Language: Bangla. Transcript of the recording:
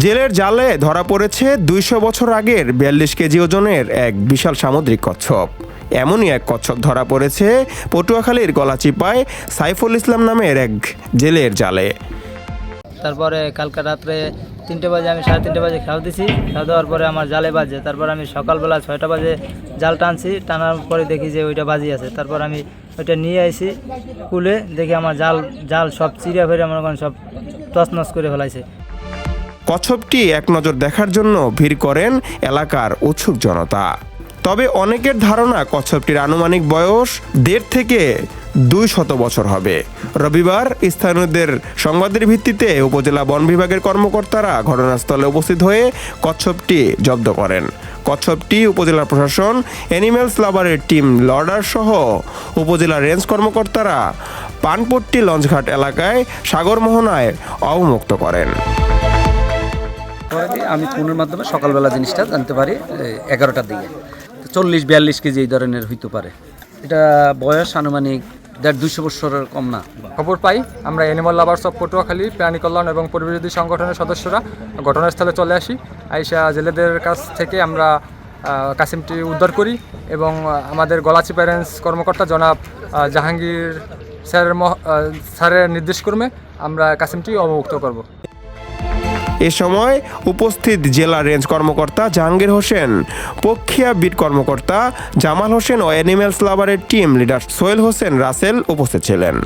জেলের জালে ধরা পড়েছে দুইশো বছর আগের বিয়াল্লিশ কেজি ওজনের এক বিশাল সামুদ্রিক কচ্ছপ। এমনই এক কচ্ছপ ধরা পড়েছে পটুয়াখালীর গলাচিপায় সাইফুল ইসলাম নামের এক জেলের জালে। তারপরে কালকে রাত্রে তিনটে বাজে আমি সাড়ে তিনটে বাজে খাওয়া দিছি, খাওয়া দেওয়ার পরে আমার জালে বাজে। তারপর আমি সকালবেলা ছয়টা বাজে জাল টানছি, টানার পরে দেখি যে ওইটা বাজি আছে। তারপর আমি ওইটা নিয়ে আইছি কুলে, দেখি আমার জাল জাল সব চিড়িয়া ফেরে আমার সব তছনছ করে ফেলাইছে। কচ্ছপটি এক নজর দেখার জন্য ভিড় করেন এলাকার উৎসুক জনতা। তবে অনেকের ধারণা কচ্ছপটির আনুমানিক বয়স দেড় থেকে দুই শত বছর হবে। রবিবার স্থানীয়দের সংবাদের ভিত্তিতে উপজেলা বন বিভাগের কর্মকর্তারা ঘটনাস্থলে উপস্থিত হয়ে কচ্ছপটি জব্দ করেন। কচ্ছপটি উপজেলা প্রশাসন অ্যানিম্যালস লাভারের টিম লর্ডার সহ উপজেলা রেঞ্জ কর্মকর্তারা পানপট্টি লঞ্চঘাট এলাকায় সাগর মোহনায় অবমুক্ত করেন। পরে দিয়ে আমি ফোনের মাধ্যমে সকালবেলা জিনিসটা জানতে পারি এগারোটার দিকে। চল্লিশ, বিয়াল্লিশ কেজি এই ধরনের হইতে পারে। এটা বয়স আনুমানিক দেড় দুইশো বছরের কম না। খবর পাই, আমরা অ্যানিমাল লাভার্স অফ পটুয়াখালী প্রাণী কল্যাণ এবং পরিবেশবিধি সংগঠনের সদস্যরা ঘটনাস্থলে চলে আসি। আইসা জেলেদের কাছ থেকে আমরা কাসিমটি উদ্ধার করি এবং আমাদের গলাচি প্যারেন্টস কর্মকর্তা জনাব জাহাঙ্গীর স্যারের স্যারের নির্দেশক্রমে আমরা কাসিমটি অবমুক্ত করব। এ সময় উপস্থিত জেলা রেঞ্জ কর্মকর্তা জাহাঙ্গীর হোসেন, পক্ষিয়া বিট কর্মকর্তা জামাল হোসেন ও অ্যানিম্যালস লাভারের টিম লিডার সোহেল হোসেন রাসেল উপস্থিত ছিলেন।